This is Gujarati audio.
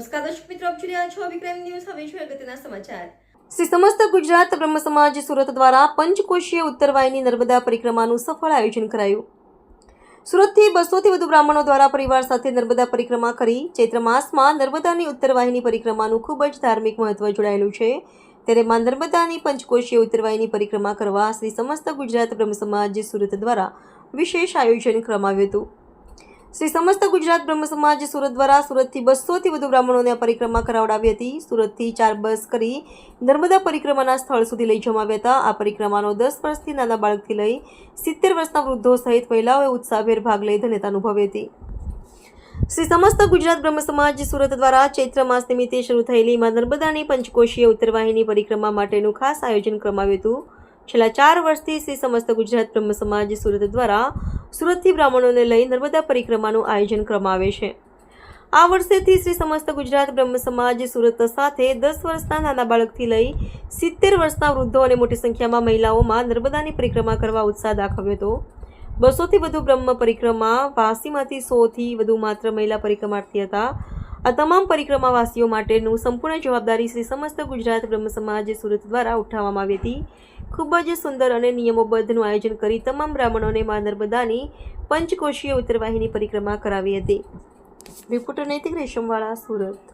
નમસ્કાર દર્શક મિત્રો, આપ જોઈ રહ્યા છો વિક્રમ ન્યૂઝ. હવે જોઈએ અગત્યના સમાચાર. શ્રી સમસ્ત ગુજરાત બ્રહ્મ સમાજ સુરત દ્વારા પંચકોશીય ઉત્તરવાહિની નર્મદા પરિક્રમાનું સફળ આયોજન કરાયું. સુરતથી બસોથી વધુ બ્રાહ્મણો દ્વારા પરિવાર સાથે નર્મદા પરિક્રમા કરી ચૈત્ર માસમાં નર્મદાની ઉત્તરવાહિની પરિક્રમાનું ખૂબ જ ધાર્મિક મહત્વ જોડાયેલું છે. ત્યારે માં નર્મદાની પંચકોશીય ઉત્તરવાહિની પરિક્રમા કરવા શ્રી સમસ્ત ગુજરાત બ્રહ્મ સમાજ સુરત દ્વારા વિશેષ આયોજન કરવામાં આવ્યું હતું. શ્રી સમસ્ત ગુજરાત બ્રહ્મ સમાજ સુરત દ્વારા સુરતથી બસોથી વધુ બ્રાહ્મણોને આ પરિક્રમા કરાવડાવી હતી. સુરતથી ચાર બસ કરી નર્મદા પરિક્રમાના સ્થળ સુધી લઈ જમાવ્યા હતા. આ પરિક્રમાનો દસ વર્ષથી નાના બાળકથી લઈ સિત્તેર વર્ષના વૃદ્ધો સહિત મહિલાઓએ ઉત્સાહભેર ભાગ લઈ ધન્યતા અનુભવી હતી. શ્રી સમસ્ત ગુજરાત બ્રહ્મ સમાજ સુરત દ્વારા ચૈત્ર માસ નિમિત્તે શરૂ થયેલી માં નર્મદાની પંચકોશીય ઉત્તરવાહિની પરિક્રમા માટેનું ખાસ આયોજન કરવામાં આવ્યું હતું. છેલ્લા ચાર વર્ષથી શ્રી સમસ્ત ગુજરાત બ્રહ્મ સમાજ સુરત દ્વારા સુરતથી બ્રાહ્મણોને લઈ નર્મદા પરિક્રમાનું આયોજન કરવામાં આવે છે. આ વર્ષેથી શ્રી સમસ્ત ગુજરાત બ્રહ્મ સમાજ સુરત સાથે દસ વર્ષના નાના બાળકથી લઈ સિત્તેર વર્ષના વૃદ્ધો અને મોટી સંખ્યામાં મહિલાઓમાં નર્મદાની પરિક્રમા કરવા ઉત્સાહ દાખવ્યો હતો. બસોથી વધુ બ્રહ્મ પરિક્રમા વાસીમાંથી સોથી વધુ માત્ર મહિલા પરિક્રમાર્થી હતા. આ તમામ પરિક્રમાવાસીઓ માટેનું સંપૂર્ણ જવાબદારી શ્રી સમસ્ત ગુજરાત બ્રહ્મ સમાજ સુરત દ્વારા ઉઠાવવામાં આવી હતી. ખૂબ જ સુંદર અને નિયમોબદ્ધનું આયોજન કરી તમામ બ્રાહ્મણોને મા નર્મદાની પંચકોશીય ઉત્તરવાહિની પરિક્રમા કરાવી હતી. રિપોર્ટર નૈતિક રેશમવાળા, સુરત.